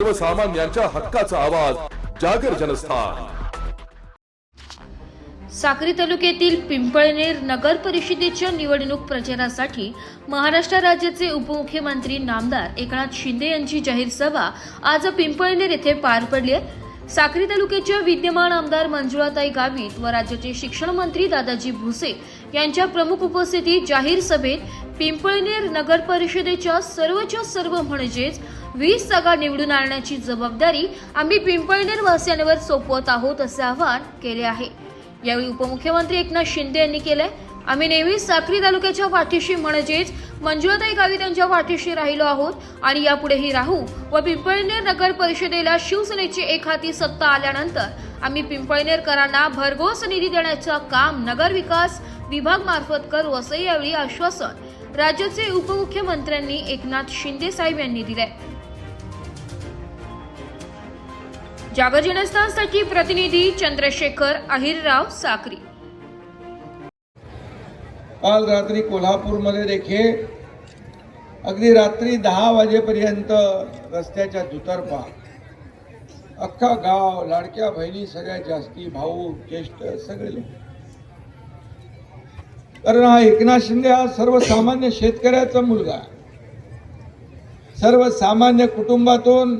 सर्वसामान्यांच्या हक्काचा आवाज जागर जनस्थान. साक्री तालुक्यातील पिंपळनेर नगर परिषदेच्या निवडणूक प्रचारासाठी महाराष्ट्र राज्याचे उपमुख्यमंत्री नामदार एकनाथ शिंदे यांची जाहीर सभा आज पिंपळनेर येथे पार पडली आहे. साक्री तालुक्याच्या विद्यमान आमदार मंजुळाताई गावित व राज्याचे शिक्षण मंत्री दादाजी भुसे यांच्या प्रमुख उपस्थितीत जाहीर सभेत पिंपळनेर नगर परिषदेच्या सर्वच्या सर्व म्हणजेच वीस जागा निवडून आणण्याची जबाबदारी आम्ही पिंपळनेर वासियांवर सोपवत आहोत असे आवाहन केले आहे. यावेळी उपमुख्यमंत्री एकनाथ शिंदे यांनी केलंय. आम्ही नेहमी साक्री तालुक्याच्या पाठीशी म्हणजेच मंजुळाताई गावी त्यांच्या पाठीशी राहिलो आहोत आणि यापुढेही राहू व पिंपळनेर नगर परिषदेला शिवसेनेची एक हाती सत्ता आल्यानंतर आम्ही पिंपळनेरकरांना भरघोस निधी देण्याचं काम नगर विकास विभाग मार्फत करू असं यावेळी आश्वासन राज्याचे उपमुख्यमंत्र्यांनी एकनाथ शिंदे साहेब यांनी दिलंय. जागरजनस्थानसाठी प्रतिनिधी चंद्रशेखर अहिरराव साक्री. काल रात्री कोल्हापूरमध्ये देखील अगदी रात्री दहा वाजेपर्यंत रस्त्याच्या दुतर्फा अख्खा गाव लाडक्या बहिणी सगळ्यात जास्ती भाऊ ज्येष्ठ सगळे लोक. कारण हा एकनाथ शिंदे हा सर्वसामान्य शेतकऱ्याचा मुलगा. सर्वसामान्य कुटुंबातून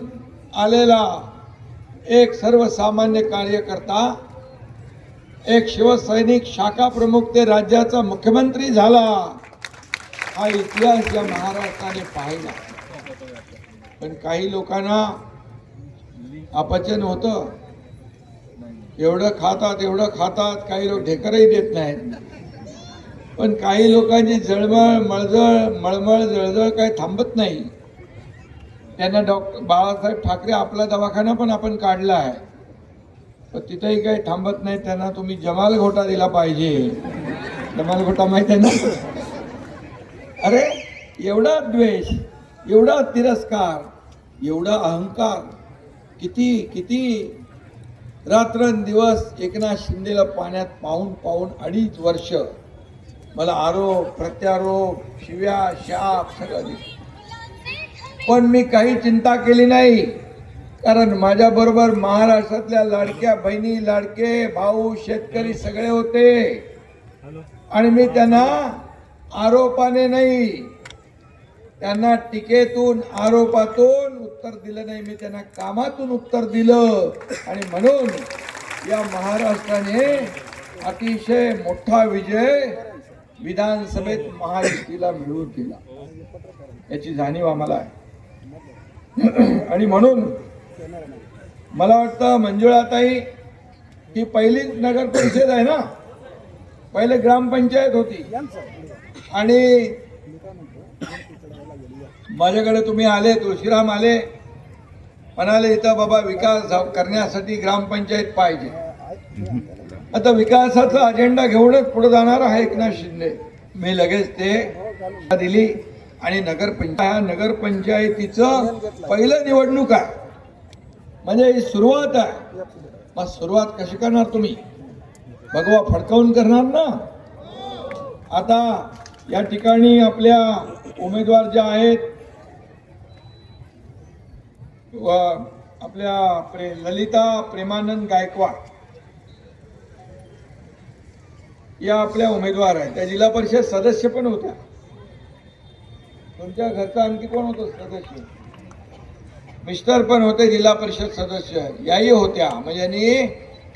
आलेला एक सर्वसामान्य कार्यकर्ता एक शिवसैनिक शाखा प्रमुख ते राज्याचा मुख्यमंत्री झाला. हा इतिहास या महाराष्ट्राने पाहिला. पण काही लोकांना अपचन होतं. एवढं खातात एवढं खातात काही लोक ढेकरही देत नाहीत. पण काही लोकांची जळमळ मळजळ मळमळ जळजळ काही थांबत नाही. त्यांना डॉक्टर बाळासाहेब ठाकरे आपला दवाखाना पण आपण काढला आहे. पण तिथंही काही थांबत नाही त्यांना तुम्ही जमाल घोटा दिला पाहिजे. जमाल घोटा माहिती आहे ना? अरे एवढा द्वेष एवढा तिरस्कार एवढा अहंकार किती किती रात्रंदिवस एकनाथ शिंदेला पाण्यात पाहून पाहून अडीच वर्ष मला आरोप प्रत्यारोप शिव्या शाप सगळं दिलं. पण मी काही चिंता केली नाही. कारण माझ्या बरोबर महाराष्ट्रातल्या लाडक्या बहिणी लाडके भाऊ शेतकरी सगळे होते. आणि मी त्यांना आरोपाने नाही त्यांना टीकेतून आरोपातून उत्तर दिलं नाही. मी त्यांना कामातून उत्तर दिलं. आणि म्हणून या महाराष्ट्राने अतिशय मोठा विजय विधानसभेत महायुतीला मिळवून दिला. याची जाणीव आम्हाला आहे. आणि म्हणून मला वाटतं मंजुळाताई ही पहिली नगर परिषद आहे ना? पहिले ग्रामपंचायत होती. आणि माझ्याकडे तुम्ही आले तुळशीराम आले म्हणाले इथं बाबा विकास करण्यासाठी ग्रामपंचायत पाहिजे. आता विकासाचा अजेंडा घेऊनच पुढे जाणार आहे एकनाथ शिंदे. मी लगेच ते दिली. आणि नगरपंचायत नगरपंचायतीचं पहिलं निवडणूक आहे. म्हणजे ही सुरुवात आहे. मग सुरुवात कशी करणार तुम्ही? भगवा फडकावून करणार ना? आता या ठिकाणी आपल्या उमेदवार ज्या आहेत व आपल्या प्रे ललिता प्रेमानंद गायकवाड या आपल्या उमेदवार आहेत. त्या जिल्हा परिषद सदस्य पण होत्या. तुमच्या घरचा आणखी कोण होतं सदस्य? मिस्टर पण होते जिल्हा परिषद सदस्य. याही होत्या. म्हणजे यांनी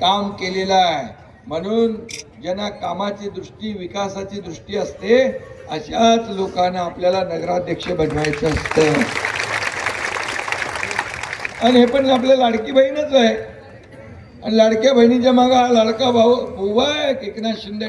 काम केलेलं आहे. म्हणून ज्यांना कामाची दृष्टी विकासाची दृष्टी असते अशाच लोकांना आपल्याला नगराध्यक्ष बनवायचं असतं. आणि हे पण आपल्या लाडकी बहीणच आहे. आणि लाडक्या बहिणीच्या मागा हा लाडका भाऊ उभा आहे एकनाथ शिंदे